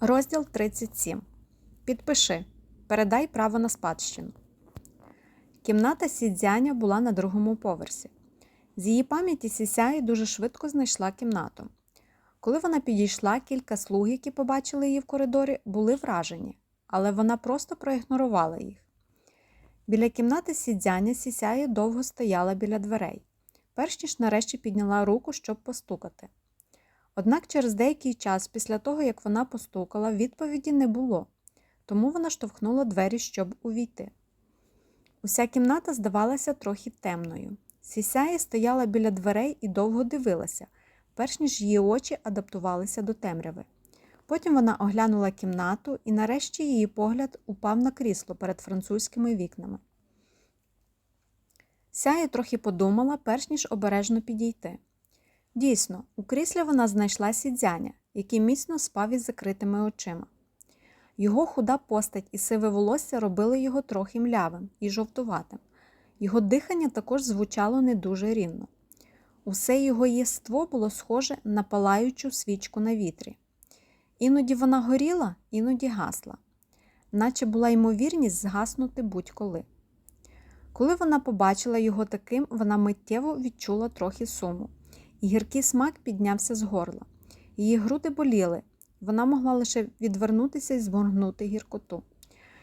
Розділ 37. Підпиши. Передай право на спадщину. Кімната Сідзяня була на другому поверсі. З її пам'яті Сісяї дуже швидко знайшла кімнату. Коли вона підійшла, кілька слуг, які побачили її в коридорі, були вражені, але вона просто проігнорувала їх. Біля кімнати Сідзяня Сісяї довго стояла біля дверей, перш ніж нарешті підняла руку, щоб постукати. Однак через деякий час після того, як вона постукала, відповіді не було, тому вона штовхнула двері, щоб увійти. Уся кімната здавалася трохи темною. Сісяє стояла біля дверей і довго дивилася, перш ніж її очі адаптувалися до темряви. Потім вона оглянула кімнату і нарешті її погляд упав на крісло перед французькими вікнами. Сяє трохи подумала, перш ніж обережно підійти. Дійсно, у кріслі вона знайшла сідзяня, який міцно спав із закритими очима. Його худа постать і сиве волосся робили його трохи млявим і жовтуватим. Його дихання також звучало не дуже рівно. Усе його єство було схоже на палаючу свічку на вітрі. Іноді вона горіла, іноді гасла, наче була ймовірність згаснути будь-коли. Коли вона побачила його таким, вона миттєво відчула трохи суму гіркий смак піднявся з горла. Її груди боліли, вона могла лише відвернутися і зморгнути гіркоту.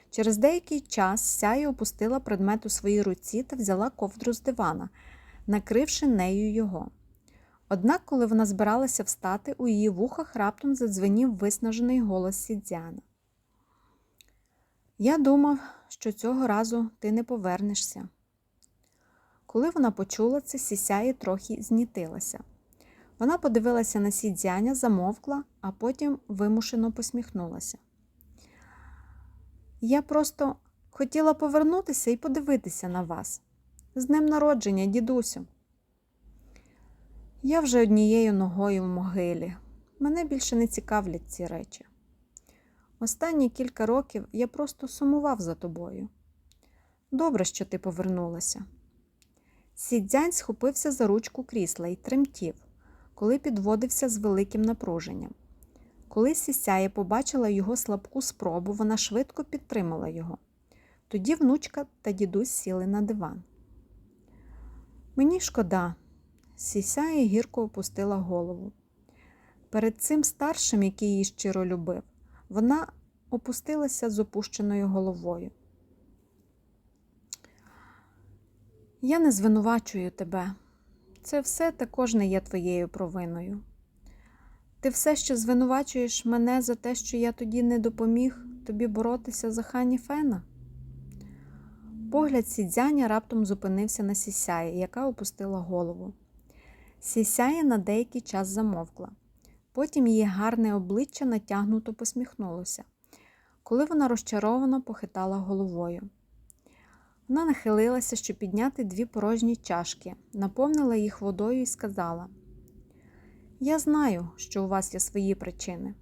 Через деякий час сяє опустила предмет у своїй руці та взяла ковдру з дивана, накривши нею його. Однак, коли вона збиралася встати, у її вухах раптом задзвенів виснажений голос Сідзяна. Я думав, що цього разу ти не повернешся. Коли вона почула це, сісяє трохи знітилася. Вона подивилася на сідзяня, замовкла, а потім вимушено посміхнулася. Я просто хотіла повернутися і подивитися на вас. З днем народження, дідусю. Я вже однією ногою в могилі. Мене більше не цікавлять ці речі. Останні кілька років я просто сумував за тобою. Добре, що ти повернулася. Сідзянь схопився за ручку крісла і тремтів, коли підводився з великим напруженням. Коли сісяє побачила його слабку спробу, вона швидко підтримала його. Тоді внучка та дідусь сіли на диван. Мені шкода, сісяє гірко опустила голову. Перед цим старшим, який її щиро любив, вона опустилася з опущеною головою. Я не звинувачую тебе. Це все також не є твоєю провиною. Ти все ще звинувачуєш мене за те, що я тоді не допоміг тобі боротися за хані Фена? Погляд сідзяня раптом зупинився на сісяї, яка опустила голову. Сісяя на деякий час замовкла. Потім її гарне обличчя натягнуто посміхнулося, коли вона розчаровано похитала головою. Вона нахилилася, щоб підняти дві порожні чашки, наповнила їх водою і сказала: Я знаю, що у вас є свої причини.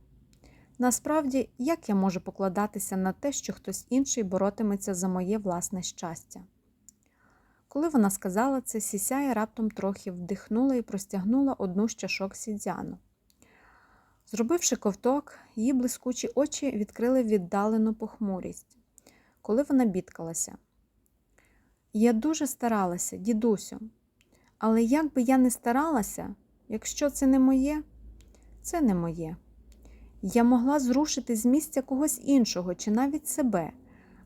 Насправді, як я можу покладатися на те, що хтось інший боротиметься за моє власне щастя? Коли вона сказала це, сісяя раптом трохи вдихнула і простягнула одну з чашок сідзяну. Зробивши ковток, її блискучі очі відкрили віддалену похмурість, коли вона бідкалася. Я дуже старалася, дідусю, але як би я не старалася, якщо це не моє, це не моє. Я могла зрушити з місця когось іншого чи навіть себе,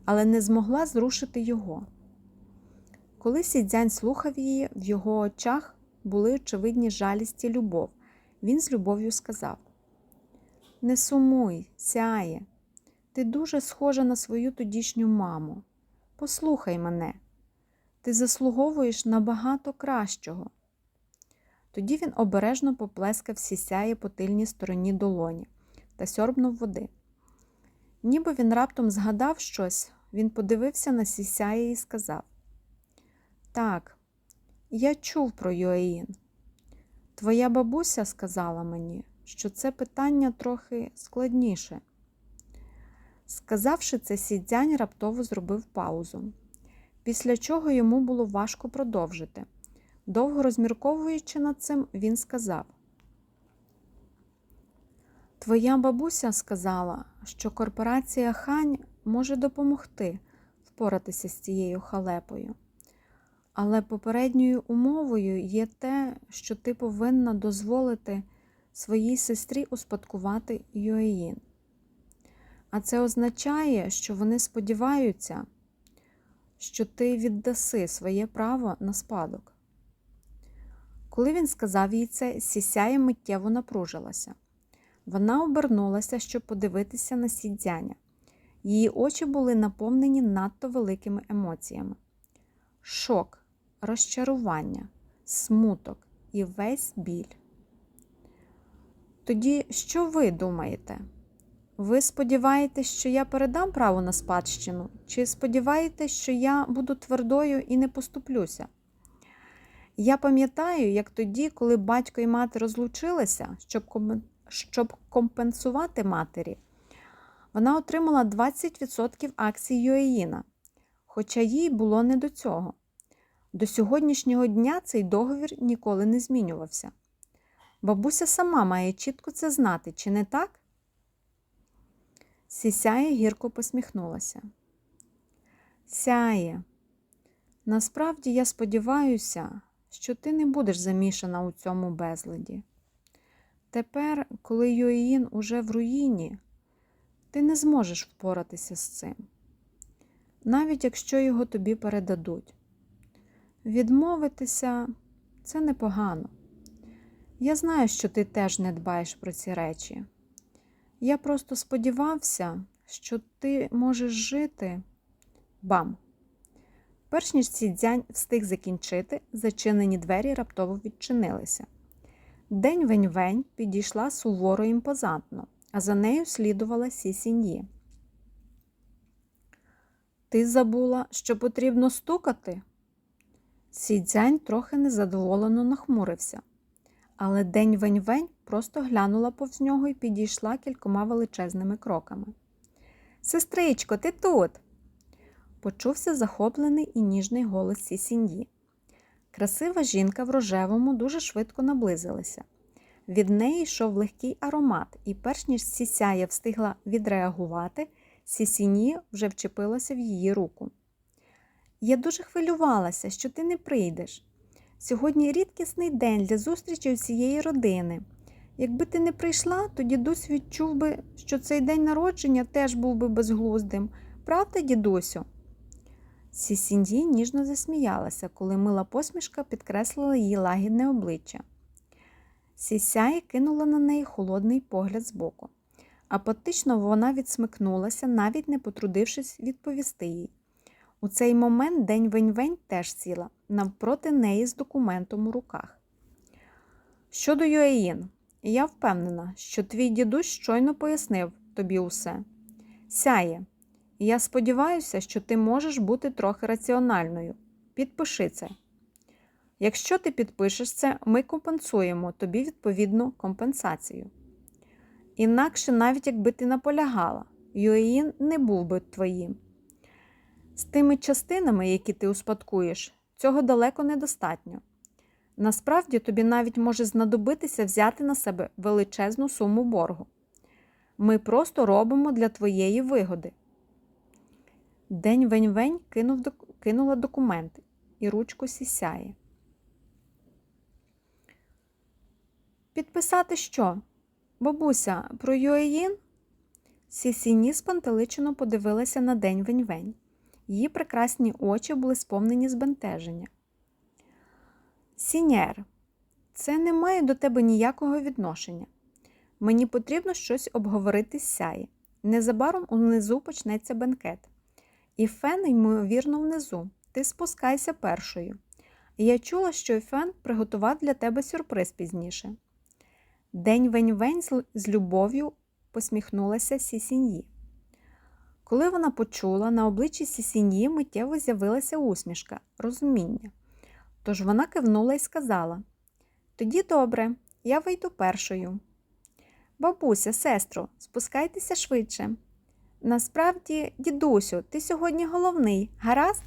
але не змогла зрушити його. Коли сідзянь слухав її, в його очах були очевидні жалість і любов. Він з любов'ю сказав: Не сумуй, сяє, ти дуже схожа на свою тодішню маму. Послухай мене. Ти заслуговуєш на багато кращого. Тоді він обережно поплескав сісяє по тильній стороні долоні та сьорбнув води. Ніби він раптом згадав щось, він подивився на сісяє і сказав: Так, я чув про Йоаїн. Твоя бабуся сказала мені, що це питання трохи складніше. Сказавши це, сідзянь раптово зробив паузу після чого йому було важко продовжити. Довго розмірковуючи над цим, він сказав: Твоя бабуся сказала, що корпорація Хань може допомогти впоратися з цією халепою. Але попередньою умовою є те, що ти повинна дозволити своїй сестрі успадкувати Юеїн. А це означає, що вони сподіваються, що ти віддаси своє право на спадок. Коли він сказав їй це, сісяє миттєво напружилася. Вона обернулася, щоб подивитися на сідзяня. Її очі були наповнені надто великими емоціями: шок, розчарування, смуток і весь біль. Тоді, що ви думаєте? Ви сподіваєтесь, що я передам право на спадщину? Чи сподіваєтесь, що я буду твердою і не поступлюся? Я пам'ятаю, як тоді, коли батько і мати розлучилися, щоб компенсувати матері, вона отримала 20% акцій Юеїна, хоча їй було не до цього. До сьогоднішнього дня цей договір ніколи не змінювався. Бабуся сама має чітко це знати, чи не так? Сісяє гірко посміхнулася. Сяє, насправді я сподіваюся, що ти не будеш замішана у цьому безладі. Тепер, коли Йоїн уже в руїні, ти не зможеш впоратися з цим, навіть якщо його тобі передадуть. Відмовитися це непогано. Я знаю, що ти теж не дбаєш про ці речі. Я просто сподівався, що ти можеш жити бам. Перш ніж Сідзянь встиг закінчити, зачинені двері раптово відчинилися. День Вень-Вень підійшла суворо імпозантно, а за нею слідувала Сі Сіньї. Ти забула, що потрібно стукати? Сідзянь трохи незадоволено нахмурився. Але день Вень-Вень просто глянула повз нього і підійшла кількома величезними кроками. Сестричко, ти тут. Почувся захоплений і ніжний голос Сі Сіньї. Красива жінка в рожевому дуже швидко наблизилася. Від неї йшов легкий аромат, і, перш ніж сісяя встигла відреагувати, Сісіні вже вчепилася в її руку. Я дуже хвилювалася, що ти не прийдеш. Сьогодні рідкісний день для зустрічі усієї родини. Якби ти не прийшла, то дідусь відчув би, що цей день народження теж був би безглуздим. Правда, дідусю? Сісінді ніжно засміялася, коли мила посмішка підкреслила її лагідне обличчя. Сісяй кинула на неї холодний погляд збоку. Апатично вона відсмикнулася, навіть не потрудившись відповісти їй. У цей момент день Вень-Вень теж сіла навпроти неї з документом у руках. Щодо Юеїн, я впевнена, що твій дідусь щойно пояснив тобі усе. Сяє, я сподіваюся, що ти можеш бути трохи раціональною. Підпиши це. Якщо ти підпишеш це, ми компенсуємо тобі відповідну компенсацію. Інакше, навіть якби ти наполягала, Юеїн не був би твоїм. З тими частинами, які ти успадкуєш, цього далеко недостатньо. Насправді тобі навіть може знадобитися взяти на себе величезну суму боргу. Ми просто робимо для твоєї вигоди. День Вень-Вень кинув, кинула документи і ручку сісяє. Підписати що? Бабуся, про Юеїн? Сісіні спантеличено подивилася на день Вень-Вень. Її прекрасні очі були сповнені збентеження. Сінєр, це не має до тебе ніякого відношення. Мені потрібно щось обговорити з сяї. Незабаром унизу почнеться бенкет. І фен, ймовірно, внизу. Ти спускайся першою. Я чула, що Фен приготував для тебе сюрприз пізніше. День Вень-Вень з любов'ю посміхнулася Сісіньї. Коли вона почула, на обличчі Сісіньї миттєво з'явилася усмішка, розуміння. Тож вона кивнула і сказала: Тоді добре, я вийду першою. Бабуся, сестро, спускайтеся швидше. Насправді, дідусю, ти сьогодні головний, гаразд?